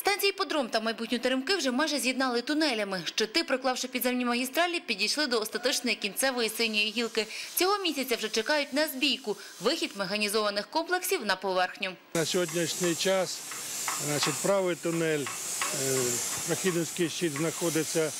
Станції Подром та майбутню Теремки вже майже з'єднали тунелями. Щити, проклавши підземні магістралі, підійшли до остаточної кінцевої синьої гілки. Цього місяця вже чекають на збійку – вихід механізованих комплексів на поверхню. На сьогоднішній час значить, правий тунель, е, Прохідницький щит знаходиться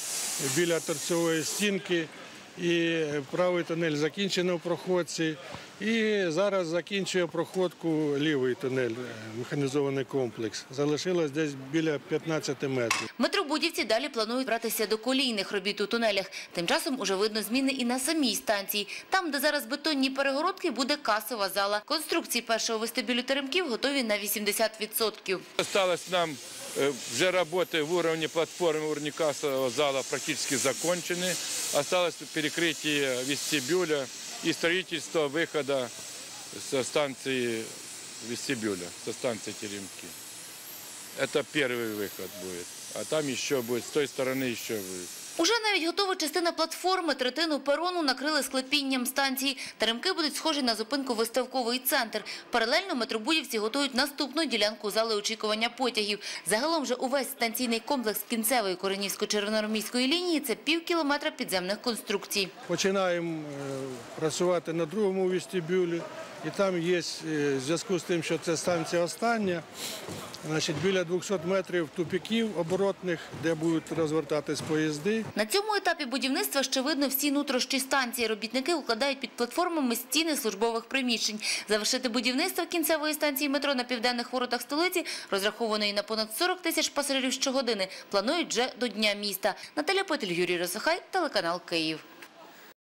біля торцевої стінки І правий тунель закінчено в проходці. І зараз закінчує проходку лівий тунель, е, механізований комплекс. Залишилось десь біля 15 метрів. Метробудівці далі планують братися до колійних робіт у тунелях. Тим часом уже видно зміни і на самій станції. Там, де зараз бетонні перегородки, буде касова зала. Конструкції першого вестибюлю Теремків готові на 80%. Осталось нам э, уже работы в уровне платформы урникасового зала практически закончены. Осталось перекрытие вестибюля и строительство выхода со станции вестибюля, со станции Теремки. Это первый выход будет. А там еще будет, с той стороны еще будет. Уже навіть готова частина платформи, третину перону накрили склепінням станції. Теремки будуть схожі на зупинку виставковий центр. Паралельно метробудівці готують наступну ділянку зали очікування потягів. Загалом же увесь станційний комплекс кінцевої Коренівсько-Червоноармійської лінії – це пів кілометра підземних конструкцій. Починаємо е, працювати на другому вестибюлі. І там є, е, в зв'язку з тим, що це станція остання, значить, біля 200 метрів тупіків оборотних, де будуть розвертатись поїзди. На цьому етапі будівництва ще видно всі нутрощі станції. Робітники укладають під платформами стіни службових приміщень. Завершити будівництво кінцевої станції метро на південних воротах столиці, розрахованої на понад 40 тисяч пасажирів щогодини, планують вже до Дня міста. Наталя Петель, Юрій Росохай, телеканал Київ.